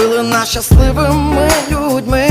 робили нас щасливими людьми.